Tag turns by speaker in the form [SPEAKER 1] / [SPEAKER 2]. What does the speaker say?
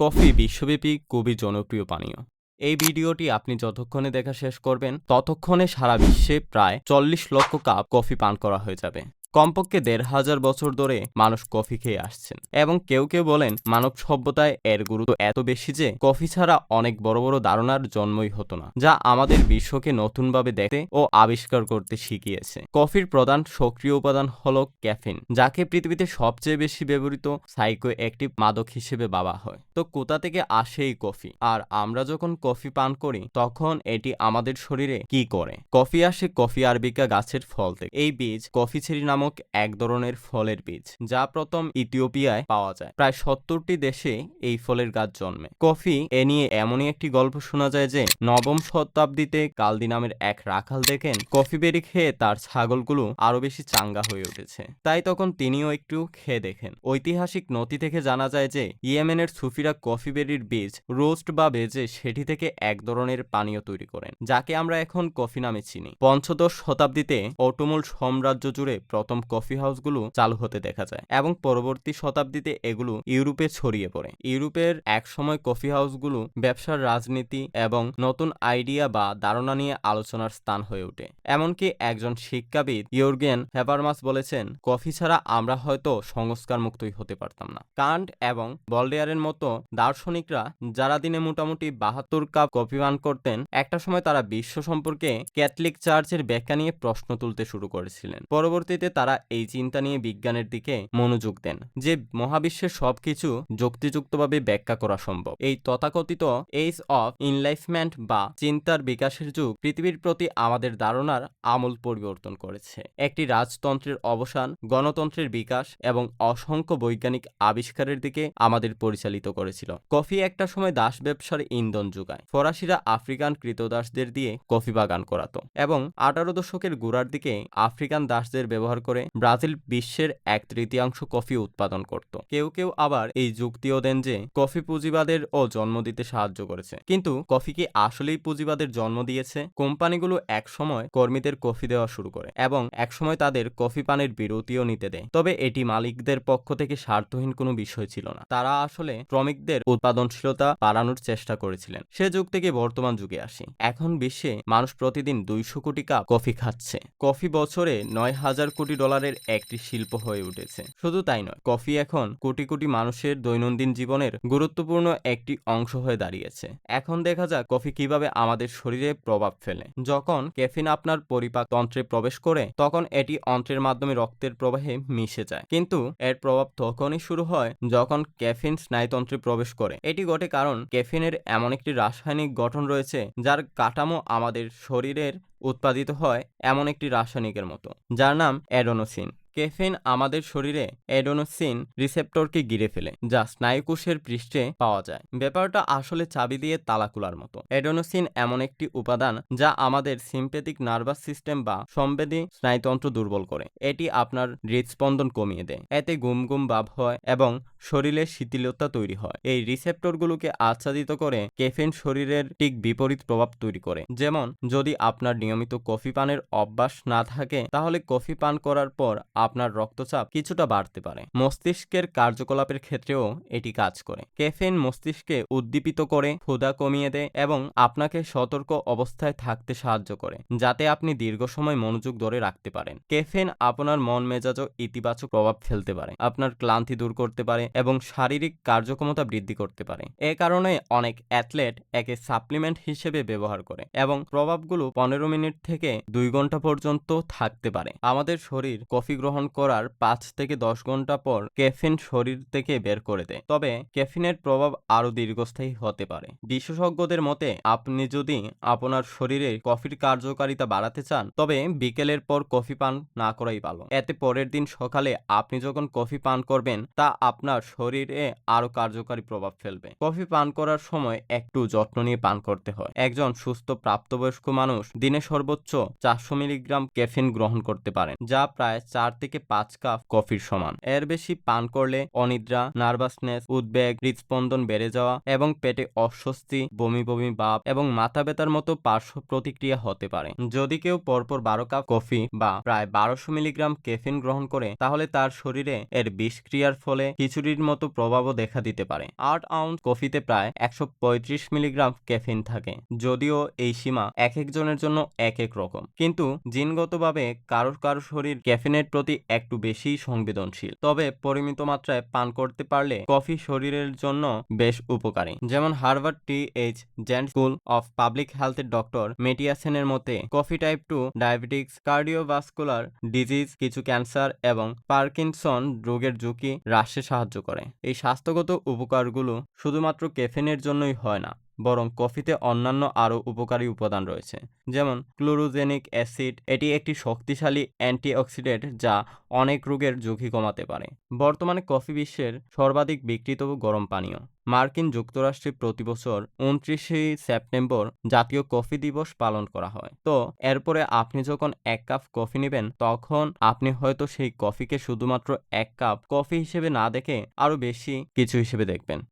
[SPEAKER 1] Coffee বিশ্বব্যাপী খুবই জনপ্রিয় পানীয়। এই ভিডিওটি আপনি যতক্ষণে দেখা শেষ করবেন, ততক্ষণে সারা বিশ্বে প্রায় চল্লিশ লক্ষ কাপ কফি পান করা হয়ে যাবে। কমপক্ষে দেড় হাজার বছর ধরে মানুষ কফি খেয়ে আসছেন এবং কেউ কেউ বলেন মানব সভ্যতায় এর গুরুত্ব এত বেশি যে কফি ছাড়া অনেক বড় বড় ধারণার জন্মই হতো না, যা আমাদের বিশ্বকে নতুনভাবে দেখতে ও আবিষ্কার করতে শিখিয়েছে। কফির প্রধান সক্রিয় উপাদান হলো ক্যাফিন, যাকে পৃথিবীতে সবচেয়ে বেশি ব্যবহৃত সাইকো অ্যাক্টিভ মাদক হিসেবে ভাবা হয়। তো কোথা থেকে আসে এই কফি? আর আমরা যখন কফি পান করি, তখন এটি আমাদের শরীরে কি করে? কফি আসে কফি আরবিকা গাছের ফল থেকে। এই বীজ কফি ছেরি নামক এক ধরনের ফলের বীজ, যা প্রথম ইথিওপিয়ায় পাওয়া যায়। প্রায় সত্তরটি দেশে এই ফলের গাছ জন্মে। কফি এ নিয়ে এমনই একটি গল্প শোনা যায় যে, নবম শতাব্দীতে কালদি নামের এক রাখাল দেখেন, কফি বেরি খেয়ে তার ছাগলগুলো আরও বেশি চাঙ্গা হয়ে উঠেছে। তাই তখন তিনিও একটু খেয়ে দেখেন। ঐতিহাসিক নথি থেকে জানা যায় যে, ইয়েমেনের সুফিরা কফি বেরির বীজ রোস্ট বা বেজে সেটি থেকে এক ধরনের পানীয় তৈরি করেন, যাকে আমরা এখন কফি নামে চিনি। পঞ্চদশ শতাব্দীতে অটোমূল সাম্রাজ্য জুড়ে প্রথম কফি হাউসগুলো চালু হতে দেখা যায় এবং পরবর্তী শতাব্দীতে এগুলো ইউরোপে ছড়িয়ে পড়ে। ইউরোপের এক সময় কফি হাউসগুলো ব্যবসার রাজনীতি এবং নতুন আইডিয়া বা ধারণা নিয়ে আলোচনার স্থান হয়ে ওঠে। এমনকি একজন শিক্ষাবিদ ইউরগেন হেপারমাস বলেছেন, কফি ছাড়া আমরা হয়তো সংস্কার মুক্তই হতে পারতাম না। কান্ট এবং বলডেয়ারের মতো দার্শনিকরা যারা দিনে মোটামুটি বাহাত্তর কাপ কফি পান করতেন, একটা সময় তারা বিশ্ব সম্পর্কে ক্যাথলিক চার্চের ব্যাখ্যা নিয়ে প্রশ্ন তুলতে শুরু করেছিলেন। পরবর্তীতে তারা এই চিন্তা নিয়ে বিজ্ঞানের দিকে মনোযোগ দেন যে মহাবিশ্বের সবকিছু যুক্তিযুক্তভাবে ব্যাখ্যা করা সম্ভব। এই তথাকথিত এইজ অফ ইনলাইফমেন্ট বা চিন্তার বিকাশের যুগ পৃথিবীর প্রতি আমাদের ধারণার আমূল পরিবর্তন করেছে। একটি রাজতন্ত্রের অবসান, গণতন্ত্রের বিকাশ এবং অসংখ্য বৈজ্ঞানিক আবিষ্কারের দিকে আমাদের পরিচালিত করেছিল। কফি একটা সময় দাস ব্যবসার ইন্ধন যোগায়। ফরাসিরা আফ্রিকান কৃতদাসদের দিয়ে কফি বাগান করাতো এবং আঠারো দশকের গোড়ার দিকে আফ্রিকান দাসদের ব্যবহার করে ব্রাজিল বিশ্বের এক তৃতীয়াংশ কফি উৎপাদন করত। কেউ কেউ আবার এই যুক্তিও দেন যে কফি পুঁজিবাদের ও জন্ম দিতে সাহায্য করেছে। কিন্তু কফি কি আসলেই পুঁজিবাদের জন্ম দিয়েছে? কোম্পানিগুলো একসময় কর্মীদের কফি দেওয়া শুরু করে এবং একসময় তাদের কফি পানের বিরতিও নিতে দেয়। তবে এটি মালিকদের পক্ষ থেকে স্বার্থহীন কোনো বিষয় ছিল না। তারা আসলে শ্রমিকদের উৎপাদনশীলতা বাড়ানোর চেষ্টা করেছিলেন। সে যুগ থেকে বর্তমান যুগে আসি। এখন বিশ্বে মানুষ প্রতিদিন দুইশো কোটি কাপ কফি খাচ্ছে। কফি বছরে নয় হাজার কোটি ডলারের একটি শিল্প হয়ে উঠেছে। শুধু তাই নয়, কফি এখন কোটি কোটি মানুষের দৈনন্দিন জীবনের গুরুত্বপূর্ণ একটি অংশ হয়ে দাঁড়িয়েছে। এখন দেখা যাক কফি কীভাবে আমাদের শরীরে প্রভাব ফেলে। যখন ক্যাফিন আপনার পরিপাক তন্ত্রে প্রবেশ করে, তখন এটি অন্ত্রের মাধ্যমে রক্তের প্রবাহে মিশে যায়। কিন্তু এর প্রভাব তখনই শুরু হয় যখন ক্যাফিন স্নায়ুতন্ত্রে প্রবেশ করে। এটি ঘটে কারণ ক্যাফিনের এমন একটি রাসায়নিক গঠন রয়েছে, যার কাঠামো আমাদের শরীরের উৎপাদিত হয় এমন একটি রাসায়নিকের মতো, যার নাম অ্যাডোনোসিন। কেফিন আমাদের শরীরে অ্যাডোনোসিন রিসেপ্টরকে গিরে ফেলে, যা স্নায়ুকোষের পৃষ্ঠে পাওয়া যায়। ব্যাপারটা আসলে চাবি দিয়ে তালা খোলার মতো। অ্যাডোনোসিন এমন একটি উপাদান যা আমাদের সিম্পেথিক নার্ভাস সিস্টেম বা সম্বেদী স্নায়ুতন্ত্র দুর্বল করে। এটি আপনার হৃদস্পন্দন কমিয়ে দেয়। এতে গুম গুম ভাব হয় এবং শরীরে শিথিলতা তৈরি হয়। এই রিসেপ্টরগুলোকে আচ্ছাদিত করে কেফিন শরীরের ঠিক বিপরীত প্রভাব তৈরি করে। যেমন, যদি আপনার নিয়মিত কফি পানের অভ্যাস না থাকে, তাহলে কফি পান করার পর আপনার রক্তচাপ কিছুটা বাড়তে পারে। মস্তিষ্কের কার্যকলাপের ক্ষেত্রেও এটি কাজ করে। ক্যাফেন মস্তিষ্কে উদ্দীপিত করে ক্ষুধা কমিয়ে দেয় এবং আপনাকে সতর্ক অবস্থায় থাকতে সাহায্য করে, যাতে আপনি দীর্ঘ সময় মনোযোগ ধরে রাখতে পারেন। ক্যাফেন আপনার মন মেজাজও ইতিবাচক প্রভাব ফেলতে পারে। আপনার ক্লান্তি দূর করতে পারে এবং শারীরিক কার্যক্ষমতা বৃদ্ধি করতে পারে। এ কারণে অনেক অ্যাথলেট একে সাপ্লিমেন্ট হিসেবে ব্যবহার করে এবং প্রভাবগুলো পনেরো মিনিট থেকে দুই ঘণ্টা পর্যন্ত থাকতে পারে। আমাদের শরীর কফি গ্রহণ করার পাঁচ থেকে দশ ঘণ্টা পর ক্যাফিন শরীর থেকে বের করে দেয়। তবে ক্যাফিনের প্রভাব আরও দীর্ঘস্থায়ী হতে পারে। বিশেষজ্ঞদের মতে, আপনি যদি আপনার শরীরে কফির কার্যকারিতা বাড়াতে চান, তবে বিকেলের পর কফি পান না করাই ভালো। এতে পরের দিন সকালে আপনি যখন কফি পান করবেন, তা আপনার শরীরে আরও কার্যকারী প্রভাব ফেলবে। কফি পান করার সময় একটু যত্ন নিয়ে পান করতে হয়। একজন সুস্থ প্রাপ্তবয়স্ক মানুষ দিনে সর্বোচ্চ চারশো মিলিগ্রাম ক্যাফিন গ্রহণ করতে পারেন, যা প্রায় চার থেকে পাঁচ কাপ কফির সমান। এর বেশি পান করলে অনিদ্রা, নার্ভাসনেস, উদ্বেগ, হৃদস্পন্দন বেড়ে যাওয়া এবং পেটে অস্বস্তি, বমি বমি ভাব এবং মাথা ব্যথার মতো পার্শ্ব প্রতিক্রিয়া হতে পারে। যদি কেউ পরপর বারো কাপ কফি বা প্রায় বারোশো মিলিগ্রাম ক্যাফিন গ্রহণ করে, তাহলে তার শরীরে এর বিষক্রিয়ার ফলে খিচুড়ি চুরির মতো প্রভাবও দেখা দিতে পারে। আট আউন্স কফিতে প্রায় একশো পঁয়ত্রিশ মিলিগ্রাম ক্যাফিন থাকে, যদিও এই সীমা এক একজনের জন্য এক এক রকম। কিন্তু জিনগতভাবে কারোর কারও শরীর ক্যাফিনের প্রতি একটু বেশি সংবেদনশীল। তবে পরিমিত মাত্রায় পান করতে পারলে কফি শরীরের জন্য বেশ উপকারী। যেমন হার্ভার্ড টি এইচ জেন্ট স্কুল অফ পাবলিক হেলথের ডক্টর মেটিয়াসেনের মতে, coffee type two diabetics, cardiovascular disease, কিছু ক্যান্সার এবং পার্কিনসন রোগের ঝুঁকি হ্রাসে সাহায্য করে। এই স্বাস্থ্যগত উপকারগুলো শুধুমাত্র ক্যাফেনের জন্যই হয় না। বরং কফিতে অন্যান্য আরও উপকারী উপাদান রয়েছে, যেমন ক্লোরোজেনিক অ্যাসিড। এটি একটি শক্তিশালী অ্যান্টিঅক্সিডেন্ট যা অনেক রোগের ঝুঁকি কমাতে পারে। বর্তমানে কফি বিশ্বের সর্বাধিক বিক্রিত গরম পানীয়। মার্কিন যুক্তরাষ্ট্রে প্রতি বছর উনত্রিশে সেপ্টেম্বর জাতীয় কফি দিবস পালন করা হয়। তো এরপরে আপনি যখন এক কাপ কফি নেবেন, তখন আপনি হয়তো সেই কফিকে শুধুমাত্র এক কাপ কফি হিসেবে না দেখে আরও বেশি কিছু হিসেবে দেখবেন।